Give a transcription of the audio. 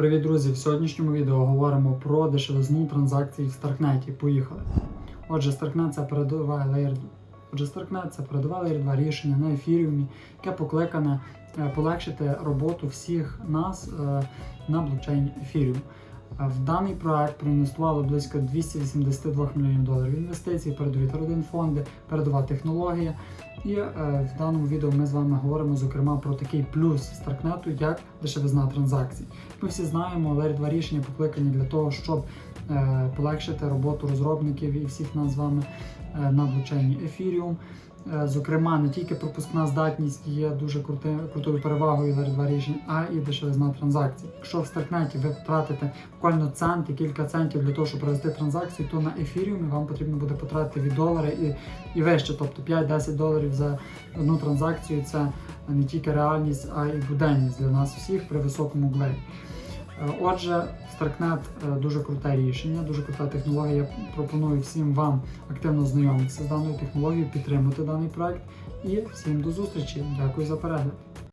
Привіт, друзі! В сьогоднішньому відео говоримо про дешевизну транзакцій в Старкнеті. Поїхали. Отже, Старкнет це передова Layer 2. Отже, Starknet це передова Layer 2 рішення на ефіріумі, яке покликане е, полегшити роботу всіх нас е, на блокчейні Ethereum. В даний проект проінвестували близько 282 мільйонів доларів інвестицій, передові трейдинг фонди, передова технологія. І е, в даному відео ми з вами говоримо зокрема про такий плюс Старкнету, як дешевизна транзакцій. Ми всі знаємо, але два рішення покликані для того, щоб полегшити роботу розробників і всіх нас з вами е, на блокчейні Ethereum. Е, Зокрема, не тільки пропускна здатність є дуже крути, крутою перевагою Layer 2 рішень, а і дешевизна транзакцій. Якщо в Старкнеті ви втратите буквально цент і кілька центів для того, щоб провести транзакцію, то на Ethereum вам потрібно буде потратити від долара і, і вище, тобто 5-10 доларів за одну транзакцію. Це не тільки реальність, а й буденність для нас всіх при високому глейі. Е, Отже, Starknet е, дуже круте рішення, дуже крута технологія. Я пропоную всім вам активно знайомитися з даною технологією, підтримати даний проект. І всім до зустрічі. Дякую за перегляд.